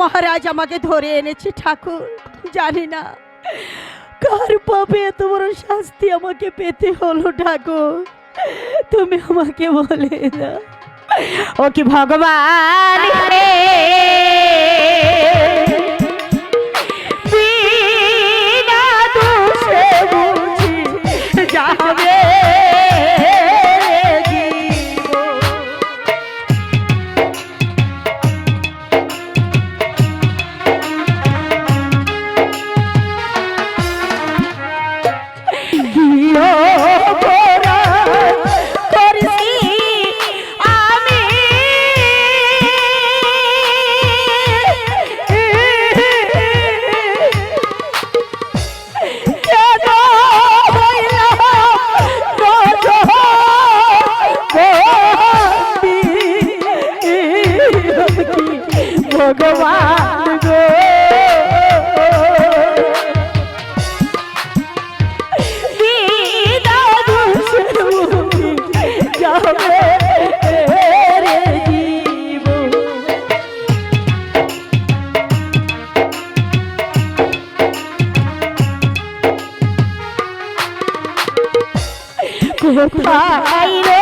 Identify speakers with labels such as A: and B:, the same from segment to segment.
A: মহারাজ আমাকে ধরে এনেছে, ঠাকুর। জানি না কার পাপে এত বড় শাস্তি আমাকে পেতে হলো, ঠাকুর। তুমি আমাকে বলে দাও। ও কি ভগবান কোথায়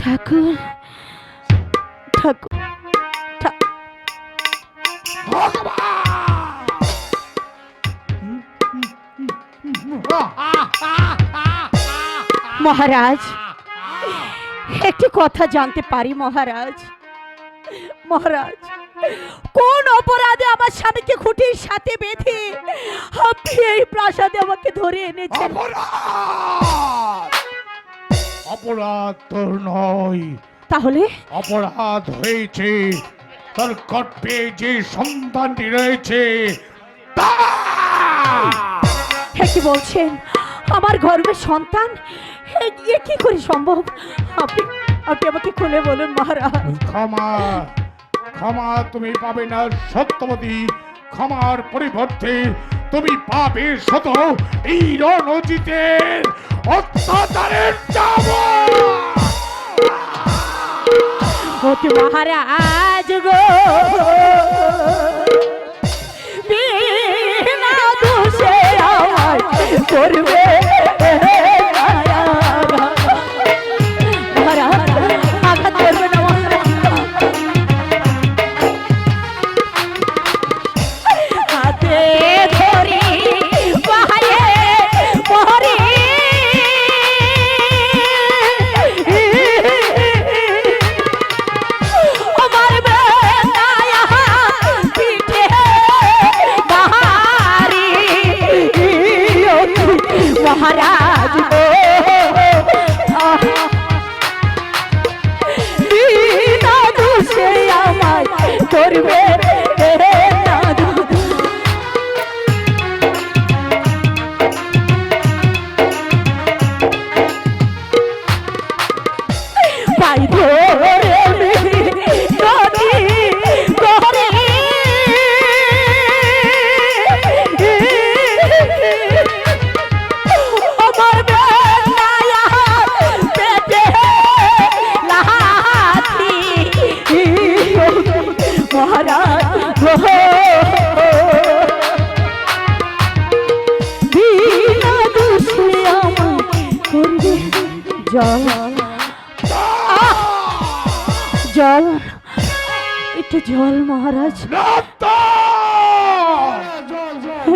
A: ঠাকুর ঠাকুর মহারাজ, একটি কথা জানতে পারি মহারাজ। মহারাজ, কোন অপরাধে আমার স্বামীকে খুঁটির সাথে বেঁধে আপনি এই প্রাসাদে আমাকে ধরে এনেছেন?
B: অপরাধ তোর নয়।
A: তাহলে?
B: অপরাধ হয়েছে। তোর গর্ভে যে সন্তানটি রয়েছে!
A: হ্যাঁ কি বলছেন? আমার গর্ভের সন্তান? এ কি করে সম্ভব? আপনি আপনি আমাকে খুলে বলুন মহারাজ।
B: ক্ষমা ক্ষমা তুমি পাবে না সত্যবতী। ক্ষমার পরিবর্তে তুমি পাবে শত এই রণজিতের অত্যাচারের চাবা
A: অতি মহারাজ গো। বিনা দোষে আমায় করবে।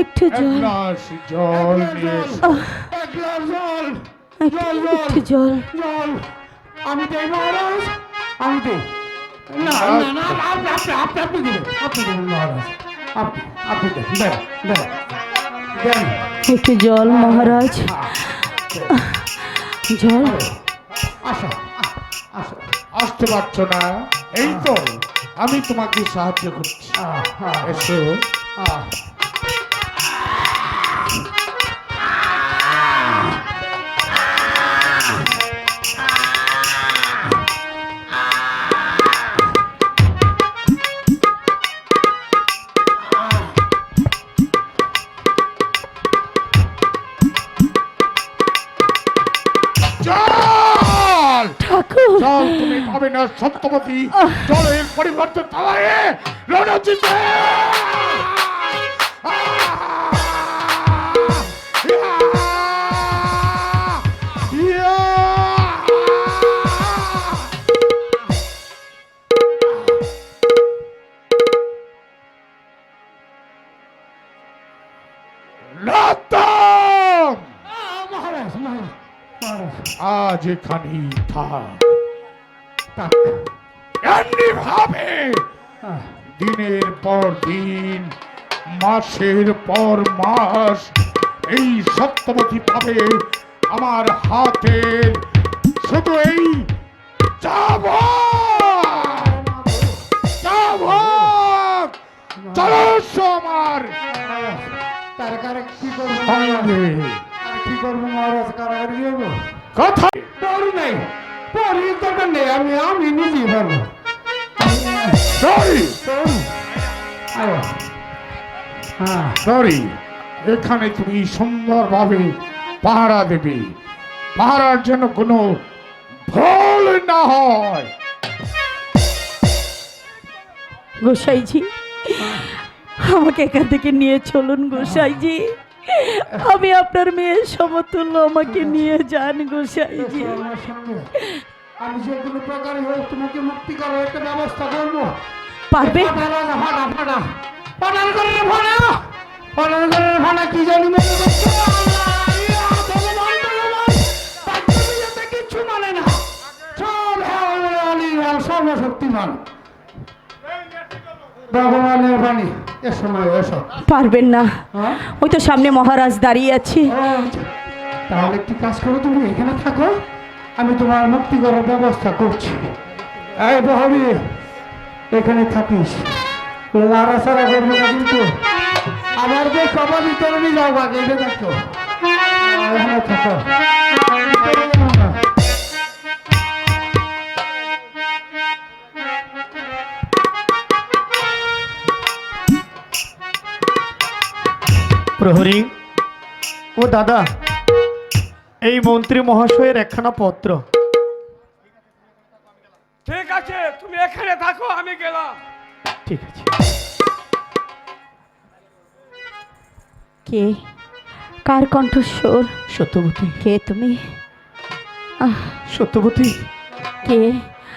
A: একটু জল। জল একটু একটু জল।
C: জল। আমি দেই মহারাজ? আমি দেই না না না আপনি আপনি আপনি আপনি দেবেন আপনি দেবেন মহারাজ। আপনি আপনি দেন দেন দেন দেন।
A: একটু জল মহারাজ। জল।
C: আসো আসো।
B: আসতে পারছ না। এই তো। আমি তোমাকে সাহায্য করছি। এসো। পাবে না পরিবর্তে তাওয়ারে রণজিতে
C: আহ, মহারাজ মহারাজ মহারাজ।
B: আজ এখানেই থাক
C: তাক
B: এমনি ভাবে দিনের পর দিন মাসের পর মাস এই সত্যবতী আমার হাতে শুধু এই যাব যাব চলো আমার।
C: কারে কি করব? মহারাজ?
B: সঙ্গে
C: কি করব মহারাজ? কারাগারে যাব?
B: কথা
C: নাই। পড়ি দরকার নেই আমি আমি নিজেই পারব
B: সরি।
C: হ্যাঁ।
B: সরি। এখানে তুমি সুন্দরভাবে পাহারা দেবে। পাহারার জন্য কোনো ভুল না হয়।
A: গোসাইজি আমাকে এখান থেকে নিয়ে চলুন গোসাইজি। আমি আপনার মেয়ের সমতুল্য আমাকে নিয়ে যান গোসাইজি
C: আমি যে কোনো প্রকারে হোক তোমাকে মুক্তি করার একটা ব্যবস্থা করব।
A: পারবে?
C: ফাটা ফাটা ফাটা করে ফাটা করে ফাটা কি জানি মনে করছ আল্লাহ, ভগবানের বাণী। এ সময় এসো।
A: পারবেন না।
C: হ্যাঁ?
A: ওই তো সামনে মহারাজ দাঁড়িয়ে আছে।
C: তাহলে একটি কাজ করো তুমি এখানে থাকো। আমি তোমার মুক্তি করার ব্যবস্থা করছি। এই বহরি এখানে থাকিস। লাড়াছাড়া করবে না কিন্তু। আমার যে সবার ভিতরে নিয়ে যাও আগে এটা দেখো। এখানে থাকো।
D: প্রহরী। ও দাদা এই মন্ত্রী মহাশয়ের একখানা পত্র।
E: ঠিক আছে তুমি এখানে থাকো আমি গেলাম।
D: ঠিক আছে।
A: কে? কার কণ্ঠস্বর?
D: সত্যবতী।
A: কে তুমি? আহ,
D: সত্যবতী।
A: কে?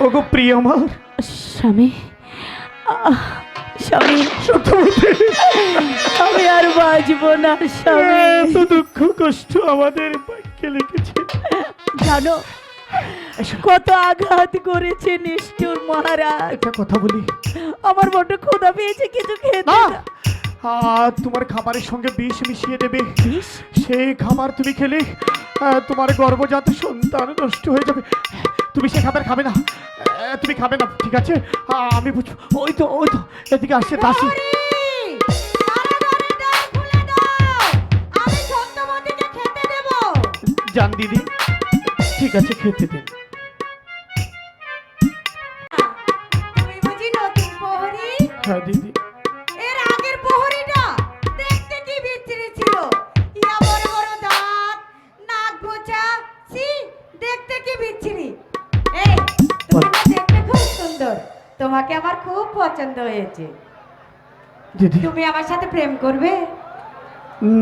D: ওগো প্রিয় আমার
A: স্বামী। আহ, স্বামী আমি আর বাঁচব না
D: এত দুঃখ কষ্ট আমাদের ভাগ্যে লিখেছে
A: জানো কত আঘাত করেছে নিষ্ঠুর মহারাজ।
D: একটা কথা বলি।
A: আমার বড্ড ক্ষুধা পেয়েছে কিছু খেতে
D: আর তোমার খাবারের সঙ্গে বিষ মিশিয়ে দেবে? সেই খাবার তুমি খেলে তোমার গর্ভজাত সন্তান নষ্ট হয়ে যাবে। তুমি সে খাবার খাবে না। তুমি খাবে না ঠিক আছে? আমি বুঝ ওই তো ওই তো এদিকে আসছে দাসি। জান দিদি। ঠিক আছে খেতে দিন।
F: তোমাকে আমার খুব পছন্দ হয়েছে।
D: দিদি।
F: তুমি আমার সাথে প্রেম করবে?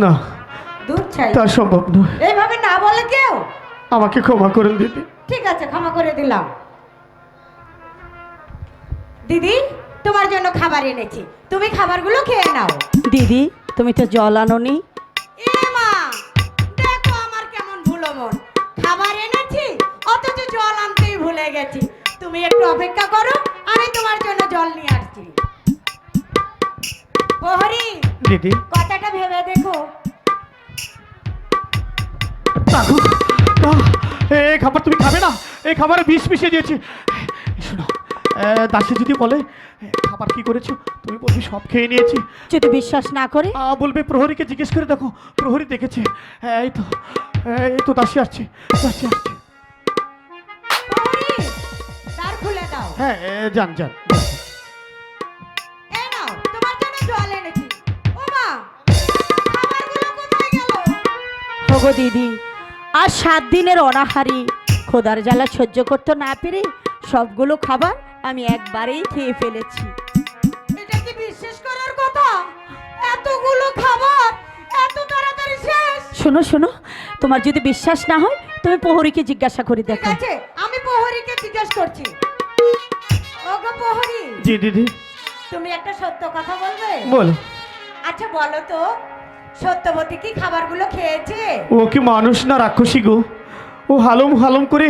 D: না
F: দূর চাই
D: তা সম্ভব নয়।
F: এইভাবে না বলে কেউ?
D: আমাকে ক্ষমা করুন দিদি
F: ঠিক আছে ক্ষমা করে দিলাম। দিদি তোমার জন্য খাবার এনেছি। তুমি খাবারগুলো খেয়ে নাও।
A: দিদি তুমি তো জল আনোনি।
F: এ মা দেখো আমার কেমন ভুলো মন। খাবার এনেছি অথচ জল আনতেই ভুলে গেছি। তুমি একটু অপেক্ষা করো আমি তোমার জন্য জল নিয়ে আসছি। প্রহরী
D: দিদি।
F: কথাটা ভেবে দেখো।
D: রাখো এই খাবার তুমি খাবে না? এই খাবারে বিষ মিশিয়ে দিয়েছে। শোনো দাসী যদি বলে "এ, খাবার কি করেছ? তুমি বলবি সব খেয়ে নিয়েছি।
A: যদি বিশ্বাস না করে?
D: বলবে প্রহরীকে জিজ্ঞেস করে দেখো প্রহরী দেখেছে। এই তো এই তো দাসী আসছে দাসী আসছে।
F: কোথায় গেল?
A: হগো দিদি আর সাত দিনের অনাহারি। খোদার জ্বালা সহ্য করতে না পেরে সবগুলো খাবার আমি একবারেই খেয়ে ফেলেছি।
F: এটা কি বিশ্বাস করার কথা? এতগুলো খাবার এত তাড়াতাড়ি শেষ?
A: শোনো শোনো তোমার যদি বিশ্বাস না হয় তুমি প্রহরীকে জিজ্ঞাসা করে
F: ঠিক
A: দেখো।
F: আছে আমি প্রহরীকে জিজ্ঞেস করছি।
D: জি দিদি
F: তুমি একটা সত্য কথা বলবে?
D: বল।
F: আচ্ছা বলো তো সত্যবতী কি খাবারগুলো খেয়েছে?
D: ও কি মানুষ না রাক্ষসী গো? ও হালম হালম করে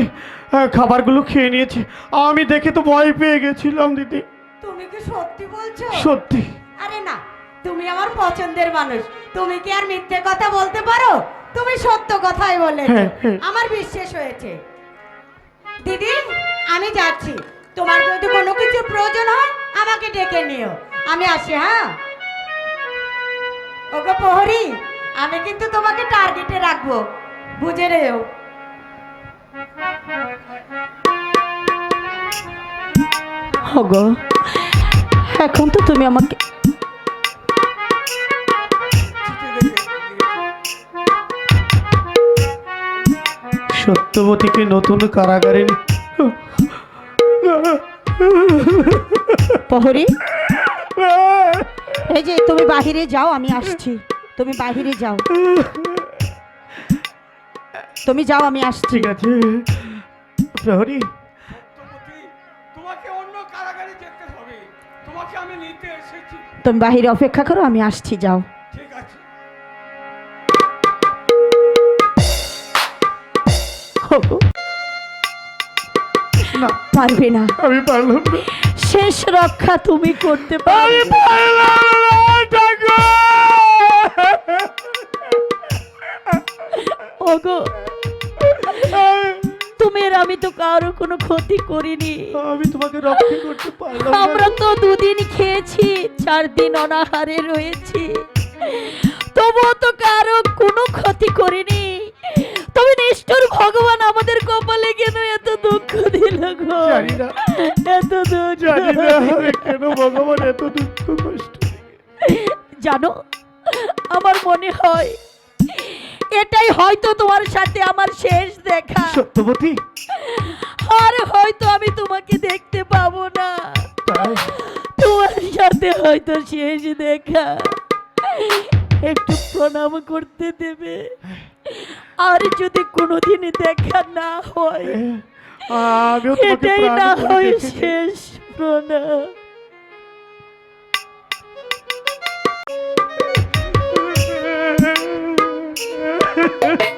D: খাবারগুলো খেয়ে নিয়েছে। আমি দেখে তো ভয় পেয়ে গেছিলাম দিদি।
F: তুমি কি সত্যি বলছো?
D: সত্যি।
F: আরে না তুমি আমার পছন্দের মানুষ। তুমি কি আর মিথ্যে কথা বলতে পারো? তুমি সত্য কথাই বলে
D: হ্যাঁ, হ্যাঁ।
F: আমার বিশ্বাস হয়েছে। দিদি আমি যাচ্ছি। তোমার প্রয়োজন হয় আমাকে ডেকে নিও। আমি আসি হ্যাঁ? ওগো প্রহরী আমি কিন্তু তোমাকে টার্গেটে রাখব। বুঝে রেও।
A: হগো এখন তো তুমি আমাকে
D: সত্যবতীকে নতুন কারাগারে
A: প্রহরী? এই যে তুমি বাহিরে যাও আমি আসছি। তুমি বাহিরে যাও। তুমি যাও আমি আসছি।
D: ঠিক আছে। প্রহরী।
E: তোমাকে অন্য কারাগারে যেতে হবে। তোমাকে আমি নিতে এসেছি।
A: তুমি বাহিরে অপেক্ষা করো আমি আসছি যাও।
E: ঠিক আছে।
D: না।
A: পারবে না।
D: আমি পারলাম না।
A: শেষ রক্ষা তুমি করতে পারবে! ওগো আমি তো কারও কোনো ক্ষতি করিনি।
D: আমি তোমাকে রক্ষা করতে পারলাম
A: আমরা তো দুদিন খেয়েছি চার দিন অনাহারে রয়েছি। তবুও তো কারও কোনো ক্ষতি করিনি। নিষ্ঠুর ভগবান আমাদের কপালে কেন এত দুঃখ দিল গো?
D: জানি না।
A: এত দুঃখ
D: জানি না আমি কেন ভগবান এত দুঃখ কষ্ট
A: জানো আমার মনে হয় এটাই হয়তো তোমার সাথে আমার শেষ দেখা।
D: সত্যবতী?
A: আর হয়তো আমি তোমাকে দেখতে পাবো না। তোমার সাথে হয়তো শেষ দেখা। একটু প্রণাম করতে দেবে। আর যদি কোনোদিন দেখা না হয় এটাই না হয়। শেষ প্রণাম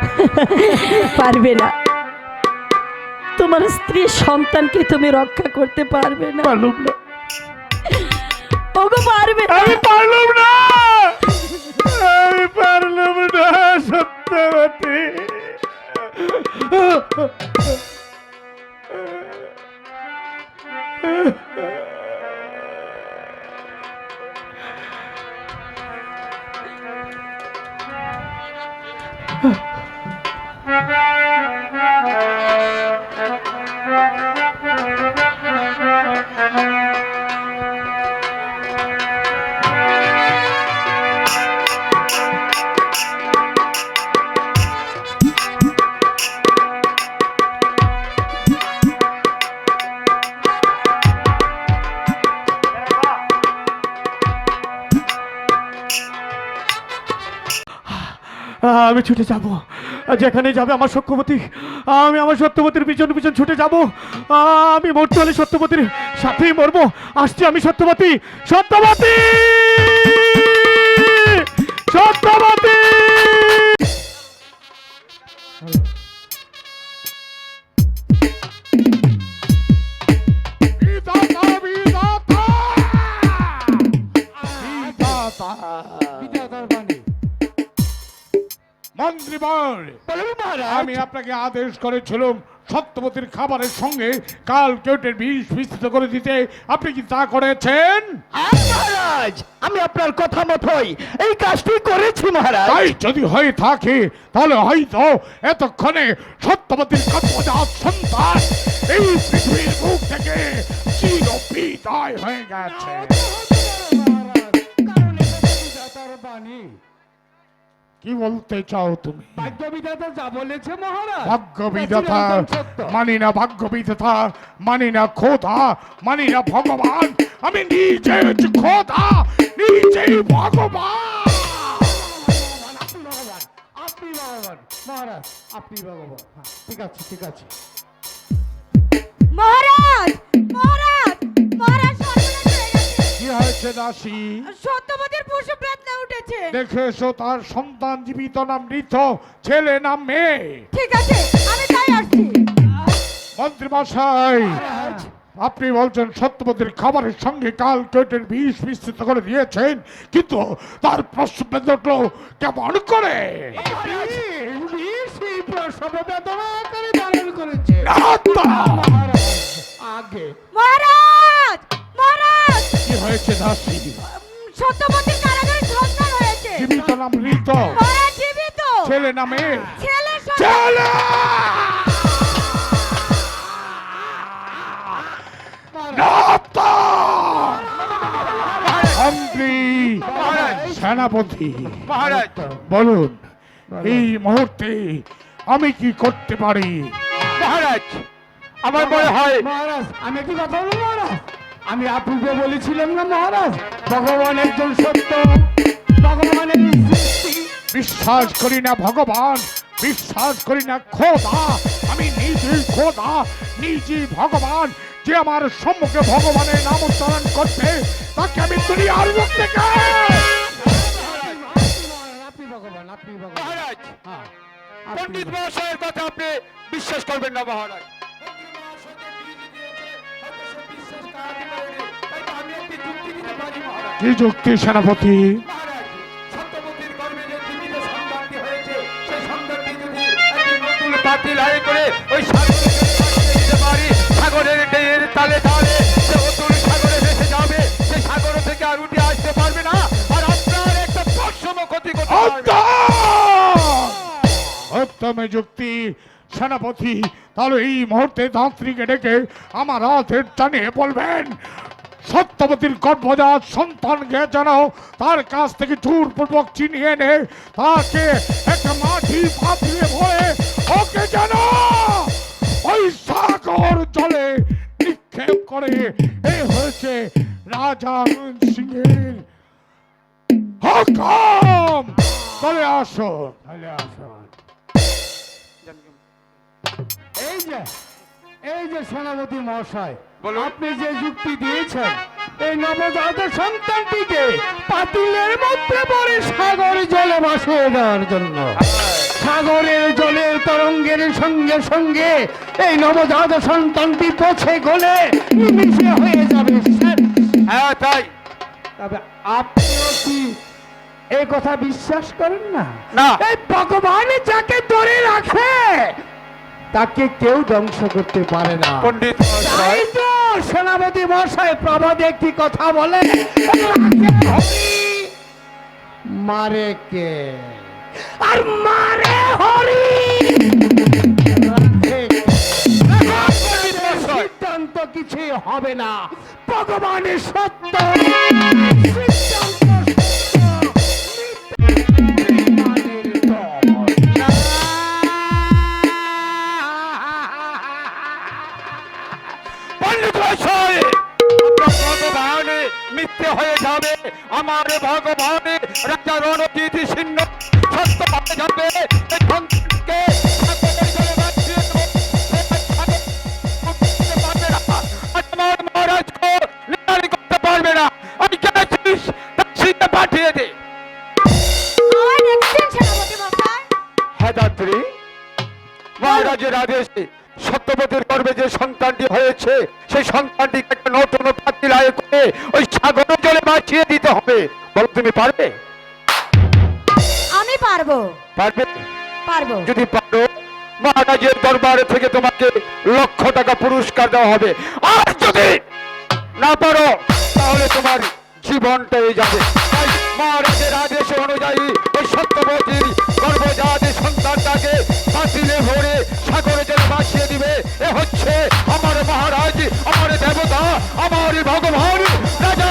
A: পারবে না। তোমার স্ত্রী সন্তানকে তুমি রক্ষা করতে পারবে না।
D: পারলাম না।
A: ওগো পারবে
D: আমি পারলাম না। আমি পারলাম না সত্যবতী ছুটে যাব। যেখানে যাবে আমার সত্যবতী, আমি আমার সত্যপতির পিছন পিছন ছুটে যাব। আমি মরতে হলে সত্যবতীর সাথেই মরবো। আসছি আমি সত্যপতি সত্যবতী!
B: আমি আপনাকে আদেশ করেছিলাম সত্যবতীর খাবারের সঙ্গে কাল কেউটের বিষ মিশ্রিত করে দিতে। আপনি কি তা করেছেন?
G: মহারাজ আমি আপনার কথা মতোই এই কাজটি করেছি মহারাজ।
B: তাই যদি হয়ে থাকে তাহলে হয়তো এতক্ষণে সত্যবতীর গর্ভজাত সন্তান এই পৃথিবীর মুখ থেকে চির বিদায় হয়ে গেছে।
C: কারণ এটা তো বাণী।
B: কি বলতে চাও তুমি?
C: ভাগ্য বিধাতা যা বলেছে মহারাজ।
B: ভাগ্য বিধাতা মানি না ভাগ্য বিধাতা মানি না খোদা মানি না ভগবান আমি নিজে খোদা নিজেই ভগবান
C: আপনি ভগবান। আপনি ভগবান মহারাজ আপনি ভগবান। হ্যাঁ, ঠিক আছে ঠিক আছে।
F: মহারাজ মহারাজ!
B: হয়েছে দাসী
F: সত্যবতীর পশু বেদনা উঠেছে।
B: দেখে এসো তার সন্তান জীবিত না মৃত ছেলে না মেয়ে।
F: ঠিক আছে আমি তাই আসছি।
B: মন্ত্রী মশাই আপনি বলছেন সত্যবতীর খাবারের সঙ্গে কাল কেটের বিষ মিশ্রিত করে দিয়েছেন কিন্তু তার প্রশ্ন কেমন করে?
C: করেছে! আগে।
F: মহারাজ মহারাজ!
B: কি হয়েছে দাসী
F: উম, কারাগারে সন্তান হয়েছে
B: জীবিত না মৃত।
F: জীবিত।
B: ছেলে না মেয়ে।
F: ছেলে
B: ছেলে! সেনাপতি বলুন এই মুহূর্তে আমি কি করতে পারি?
G: মহারাজ আমার মনে হয়
C: মহারাজ আমি একটি কথা বলব মহারাজ? আমি আপনাকে বলেছিলাম না মহারাজ? ভগবান একজন সত্য। ভগবানের
B: বিশ্বাস করি না ভগবান বিশ্বাস করি না খোদা। আমি নিজেই খোদা নিজেই ভগবান। যে আমার সম্মুখে ভগবানের নাম উচ্চারণ করছে তাকে আমি দুনিয়ার মুখ থেকে
C: আপনি ভগবান আপনি ভগবান।
G: মহারাজ
C: হ্যাঁ,
G: পণ্ডিত মহাশয়ের কথা আপনি বিশ্বাস করবেন না মহারাজ।
B: কি যুক্তি সেনাপতি?
G: পাতি লাই করে ওই সাগরে সাগরের ঢেউয়ের তালে তালে সে অতুল সাগরে ভেসে যাবে সে সাগর থেকে আর উঠে আসতে পারবে না আর আপনার একটা পশম ক্ষতি করতে পারবে
B: যুক্তি সেনাপতি, তাহলে এই মুহূর্তে তান্ত্রিকে ডেকে আমার হাতের টানিয়ে বলবেন সত্যবতীর গর্ভজাত সন্তানকে যেন তার কাছ থেকে জোরপূর্বক চিনিয়ে এনে তাকে একটা মাটি পাতিয়ে ভরে ওকে যেন ওই সাগর জলে নিক্ষেপ করে। এই হয়েছে রাজা সিংহের হুকুম। চলে আসো। চলে আসো।
C: এই যে এই যে সেনাপতি মহাশয়। আপনি যে যুক্তি দিয়েছেন এই নবজাত সন্তানটিকে পাতিলের মধ্যে পরে সাগর জলে ভাসিয়ে দেওয়ার জন্য সাগরের জলের তরঙ্গের সঙ্গে সঙ্গে এই নবজাত সন্তানটি পছে গলে নিমিশে হয়ে যাবে
G: হ্যাঁ তাই
C: তবে আপনিও কি এই কথা বিশ্বাস করেন না। এই ভগবান যাকে ধরে রাখে তাকে কেউ ধ্বংস করতে পারে না।
G: পণ্ডিত
C: সেনাপতি মশাই প্রবাদে একটি কথা বলে মারে কে? আর মারে হরি? সিদ্ধান্ত কিছুই হবে না। ভগবানের সত্য। সিদ্ধান্ত
G: মিথ্যে হয়ে যাবে। আমার ভগবান রাজা রণজিৎ সিংহ সত্য পাবে যাবে। পাঠিয়ে দে। হেদাত্রী মহারাজের আদেশে সত্যবতীর গর্ভে যে সন্তানটি হয়েছে সেই সন্তানটিকে একটা নতুন পাতিলায় করে ওই সাগরের জলে বাঁচিয়ে দিতে হবে। বলো তুমি পারবে?
F: আমি পারব।
G: পারবে?
F: পারব।
G: যদি পারো মহারাজের দরবারে থেকে তোমাকে লক্ষ টাকা পুরস্কার দেওয়া হবে। আর যদি না পারো তাহলে তোমার জীবনটা জীবনটাই যাবে। মহারাজের আদেশ অনুযায়ী ওই সত্যবতীর গর্ভজাত সন্তানটাকে বাতিলে ভরে সাগরে যেন ভাসিয়ে দিবে। এ হচ্ছে আমার মহারাজ, আমার দেবতা, আমার ভগবান, রাজা